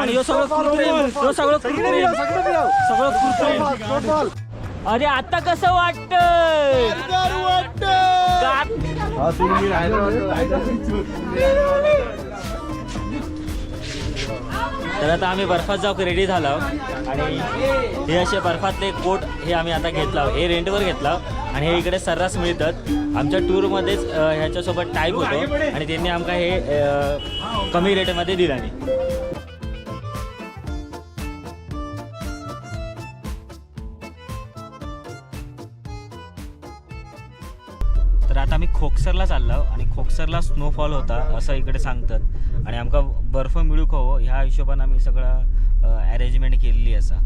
आणि ह्यो सगळं कृत्रिम ह्यो सगळं कृत्रिम सगळं कृत्रिम अरे आता कसं वाटत तर आता आम्ही बर्फात जाऊ रेडी झालो. आणि हे असे बर्फातले कोट हे आम्ही आता घेतला हे रेंटवर घेतला आणि हे इकडे सर्रास मिळतात. आमच्या टूरमध्येच अ, ह्याच्यासोबत टाईप होतो. आणि त्यांनी आमका हे अ, कमी रेटमध्ये दिल्याने तर आता आम्ही खोकसरला चाललो आणि खोकसरला स्नोफॉल होता असं इकडे सांगतात. आणि आमका बर्फ मिळूक हवं ह्या हिशोबानं आम्ही सगळं अरेंजमेंट केलेली असा.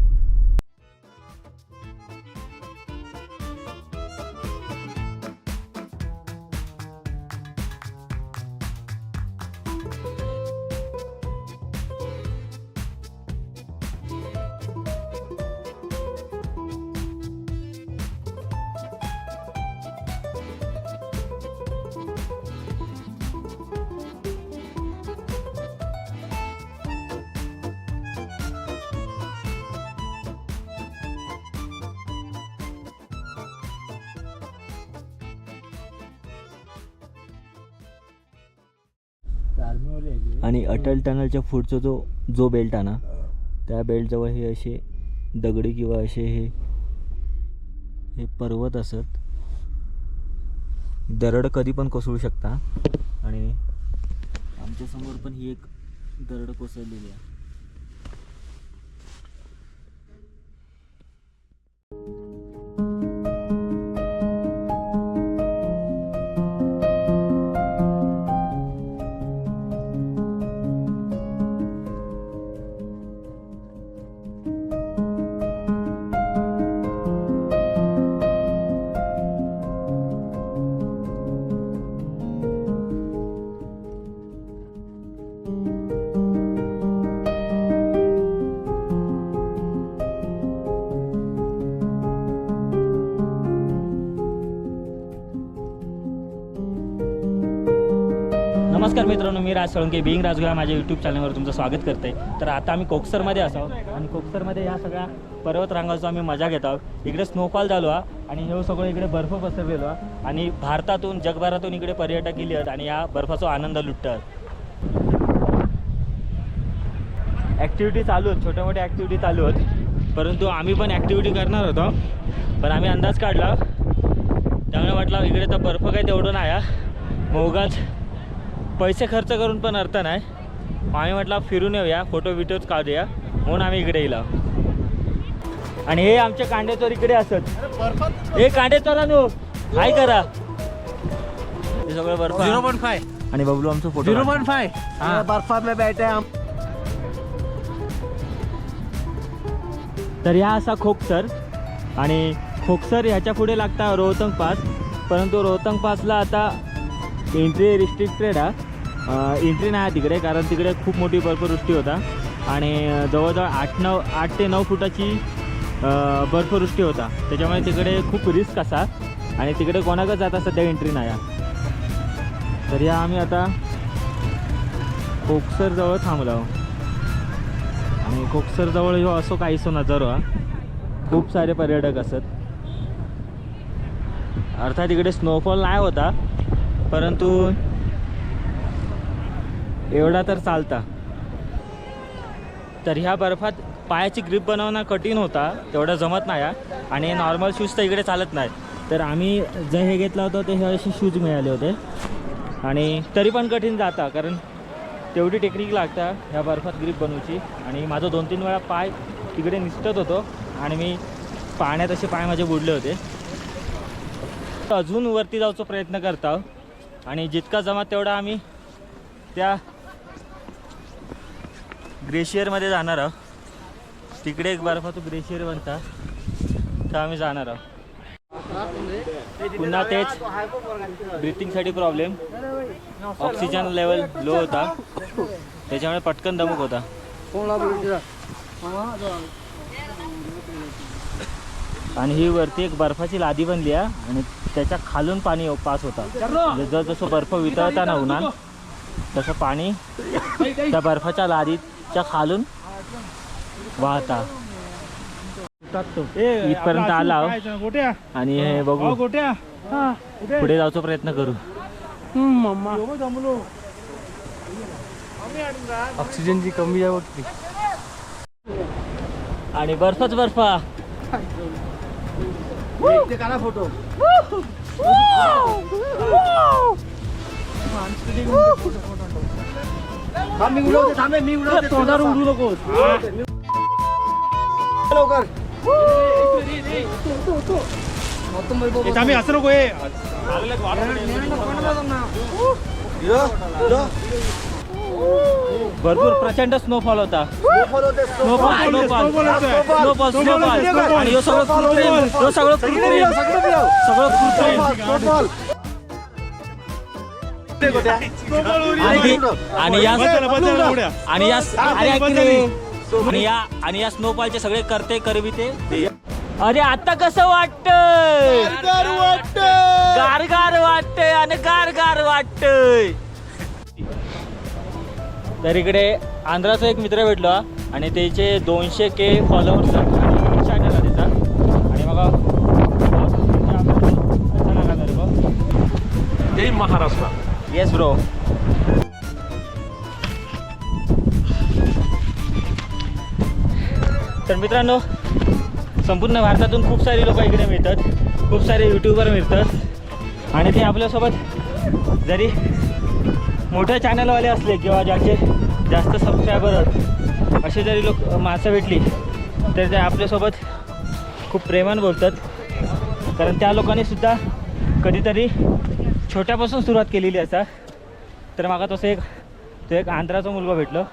आणि अटल टनलच्या पुढचा जो जो बेल्ट आहे ना त्या बेल्टजवळ हे असे दगडी किंवा असे हे हे पर्वत असत. दरड कधी पण कोसळू शकता. आणि आमच्यासमोर पण ही एक दरड कोसळलेली आहे. नमस्कार मित्रांनो मी राज सोळंके बिंग राजगुरा माझ्या यूट्यूब चॅनलवर तुमचं स्वागत करते तर आता आम्ही कोकसरमध्ये असाव आणि कोकसरमध्ये या सगळ्या पर्वत रांगाचा आम्ही मजा घेत आहोत. इकडे स्नोफॉल झालो हा आणि हे सगळं इकडे बर्फ पसरलेलो हा आणि भारतातून जगभरातून इकडे पर्यटक गेले आहेत आणि या बर्फाचा आनंद लुटतात ॲक्टिव्हिटी चालू आहेत छोट्या मोठ्या ॲक्टिव्हिटी चालू आहेत. परंतु आम्ही पण ॲक्टिव्हिटी करणार होतो. पण आम्ही अंदाज काढला. त्यामुळे म्हटलं इकडे तर बर्फ काही तेवढं नाही हा. मोगाच पैसे खर्च करून पण अर्थ नाही. आम्ही म्हटलं फिरून येऊया फोटो बिटोच काढूया. म्हणून आम्ही इकडे येलो आणि हे आमचे कांडेचोर इकडे असत. हे कांडेचोरानो हाय करा. हे सगळं बर्फ जीरो पॉइंट फाइव आणि बबलू आमचं फोटो जीरो काढतो. पॉइंट फाइव हाँ। बर्फा में बैठे हम तर ह्या असा खोकसर. आणि खोकसर ह्याच्या पुढे लागता रोहतंग पास. परंतु रोहतंग पासला आता एंट्री रिस्ट्रिक्टेड आहे. एंट्री नाही आहे तिकडे कारण तिकडे खूप मोठी बर्फवृष्टी होता. आणि जवळजवळ आठ नऊ आठ ते नऊ फुटाची बर्फवृष्टी होता. त्याच्यामुळे तिकडे खूप रिस्क असा. आणि तिकडे कोणाकच जाता सध्या एंट्री नाही आहे. तर या आम्ही आता खोकसरजवळ थांबलो आहोत. आणि कोकसरजवळ ह्यो असो काहीसो नजारो हा. खूप सारे पर्यटक असत. अर्थात इकडे स्नोफॉल नाही होता. परंतु एवढा तर चालता. तर ह्या बर्फात पायाची ग्रीप बनवणं कठीण होता तेवढं जमत नाही आणि नॉर्मल शूज तर इकडे चालत नाहीत तर आम्ही जे हे घेतलं होतं ते हे असे शूज मिळाले होते. आणि तरी पण कठीण जाता कारण तेवढी टेक्निक लागता ह्या बर्फात ग्रीप बनवूची. आणि माझं दोन तीन वेळा पाय तिकडे निसटत होतो आणि मी पाण्यात असे पाय माझे बुडले होते. अजून वरती जायचा प्रयत्न करता. आणि जितका जमा तेवढा आम्ही त्या ग्लेशियरमध्ये जाणार आहोत. तिकडे एक बर्फाचं ग्लेशियर बनता. तर आम्ही जाणार आहोत. पुन्हा तेच ब्रिथिंगसाठी प्रॉब्लेम ऑक्सिजन लेवल लो होता. त्याच्यामुळे पटकन दमक होता. आणि ही वरती एक बर्फाची लादी बनली आहे. आणि त्याच्या खालून पाणी पास होता. म्हणजे जसं जसं बर्फ वितळता ना उन्हात तसं पाणी त्या बर्फाच्या लादीत लादीच्या खालून वाहता. इथपर्यंत आला आणि हे बघू. पुढे जायचा प्रयत्न करू. ऑक्सिजनची कमी आहे बघ आणि बर्फच बर्फा. फोटो. मी उडवते थांबे मी उडवते तोंडावर उडू नकोस लवकर आम्ही असं नको हे भरपूर प्रचंड स्नोफॉल होता. Snowfall snowfall. Snowfall snowfall. आणि सगळं सगळं सगळं आणि आणि या. आणि या अरे ऐक की बदल. रे. आणि या आणि या स्नोफॉलचे सगळे करते करविते. अरे आता कसं वाटत गार गार वाटतंय आणि गार गार वाटतंय. तर इकडे आंध्राचा एक मित्र भेटला आणि त्याचे दोनशे के फॉलोअर्स चॅनल आहे त्याचा. आणि बघा. जय महाराष्ट्र. येस ब्रो तर मित्रांनो संपूर्ण भारतातून खूप सारे लोक इकडे मिळतात. खूप सारे यूट्यूबर मिळतात. आणि ते आपल्यासोबत जरी मोठ्या चॅनलवाले असले किंवा ज्याचे जास्त सबस्क्रायबर असे जरी लोक माणसं भेटली तर ते आपल्यासोबत खूप प्रेमान बोलतात. कारण त्या लोकांनीसुद्धा कधीतरी छोट्यापासून सुरुवात केलेली असा तर मागा तसं एक तो एक आंध्राचा मुलगा भेटलो.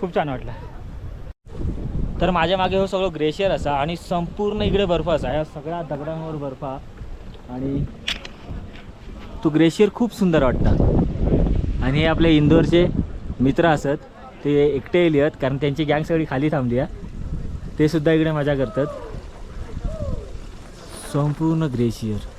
खूप छान वाटलं. तर माझ्या मागे हो सगळं ग्लेशियर असा आणि संपूर्ण इकडे बर्फ असा. या सगळ्या दगडांवर बर्फ आणि तो ग्लेशियर खूप सुंदर वाटतं. आणि हे आपले इंदोरचे मित्र असत ते एकटे येली आहेत कारण त्यांची गँग सगळी खाली थांबली आहे. ते सुद्धा इकडे मजा करतात. संपूर्ण ग्लेशियर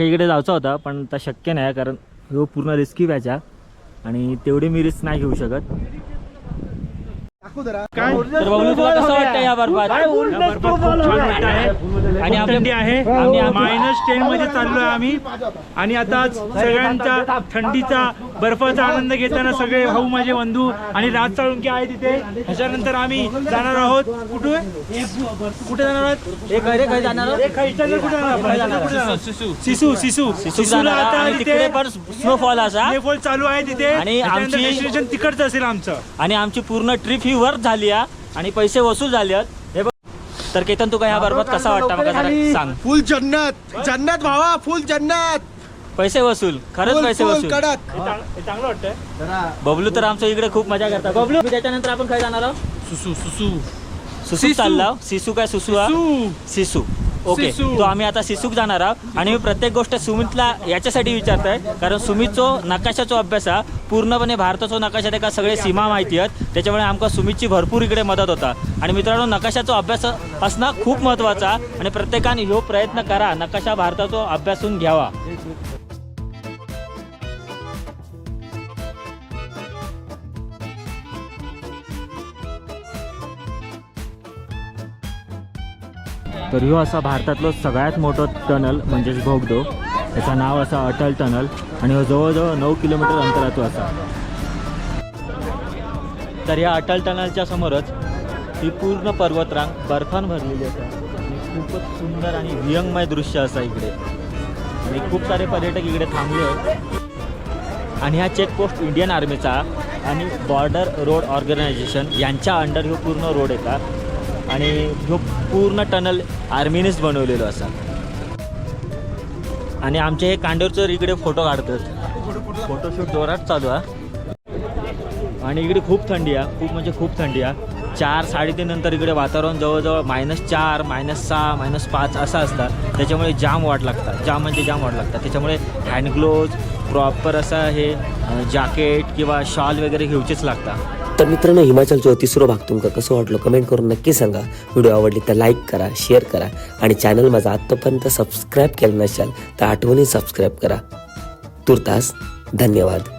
इकडे जायचा होता पण आता शक्य नाही कारण हो पूर्ण रिस्की व्हायचा आणि तेवढी मी रिस्क नाही घेऊ शकत. काय? तर बबलू तुला कसं वाटतं या बर्फात? आणि थंडी आहे. आम्ही- आम्ही- मायनस टेन मध्ये चाललोय आम्ही. आणि आता सगळ्यांचा थंडीचा बर्फाचा आनंद घेताना सगळे भाऊ माझे बंधू आणि राज साळुंके आहे तिथे ह्याच्यानंतर आम्ही जाणार आहोत. कुठे कुठे जाणार आहोत? एक जाणार कुठे जाणार? सिसू. सिसू सिसूला आता तिकडे पण स्नोफॉल असा. स्नोफॉल चालू आहे तिथे. आणि आमची- डेस्टिनेशन तिकडचं असेल आमचं. आणि आमची पूर्ण ट्रिप ही वर्क झाली आहे. आणि पैसे वसूल झाले आहेत. हे बघ. तर केतन तुका ह्या बर्फात कसा वाटतं सांग. फुल जन्नत. जन्नत भावा फुल जन्नत. पैसे वसूल खरंच पैसे वसूल. कडक. हे चांग- हे चांगलं वाटतंय. बबलू तर आमच्या इकडे खूप मजा करतात. बबलू. त्याच्यानंतर आपण काय जाणार आहोत? सुसू सुसू. सुसू चालला सिसू काय सुसू हा? सिसू. ओके सिसू. तो आम्ही आता सिसूक जाणार आहोत. आणि मी प्रत्येक गोष्ट सुमितला याच्यासाठी विचारतोय कारण सुमितचो नकाशाचो अभ्यास हा पूर्णपणे भारताचो नकाशा एका सगळे सीमा माहिती आहेत. त्याच्यामुळे आमका सुमितची भरपूर इकडे मदत होता. आणि मित्रांनो नकाशाचो अभ्यास असणं खूप महत्त्वाचा आणि प्रत्येकाने ह्यो प्रयत्न करा नकाशा भारताचो अभ्यासून घ्यावा. तर ह्यो असा भारतातलो सगळ्यात मोठं टनल म्हणजेच भोगदो. त्याचं नाव असा अटल टनल आणि हो जवळजवळ नऊ किलोमीटर अंतरातो असा. तर या अटल टनलच्या समोरच ही पूर्ण पर्वतरांग बर्फान भरलेली असा. खूपच सुंदर आणि वियंगमय दृश्य असा इकडे. आणि खूप सारे पर्यटक इकडे थांबले आहेत. आणि हा चेकपोस्ट इंडियन आर्मीचा आणि बॉर्डर रोड ऑर्गनायझेशन यांच्या अंडर ह्यो पूर्ण रोड येतात. आणि ह्यो पूर्ण टनल आर्मीनेच बनवलेलो असा. आणि आमचे हे कांडोरचर इकडे फोटो काढतात. फोटोशूट जोरात चालू आहे आणि इकडे खूप थंडी आहे खूप म्हणजे खूप थंडी आहे चार साडेतीन नंतर इकडे वातावरण जवळजवळ मायनस चार मायनस सहा मायनस पाच असं असतात त्याच्यामुळे जाम वाट लागतात जाम म्हणजे जाम वाट लागतात त्याच्यामुळे हँडग्लोव्ज प्रॉपर असं हे जॅकेट किंवा शॉल वगैरे घेऊचेच लागतात तर मित्रांनो हिमाचलचो तिसरो भाग तुमका कसं वाटलो कमेंट करून नक्की सांगा. व्हिडिओ आवडली तर लाईक करा शेअर करा आणि चॅनल माझा आत्तापर्यंत सबस्क्राईब केलं नसाल तर आठवणी सबस्क्राईब करा. तुर्तास धन्यवाद.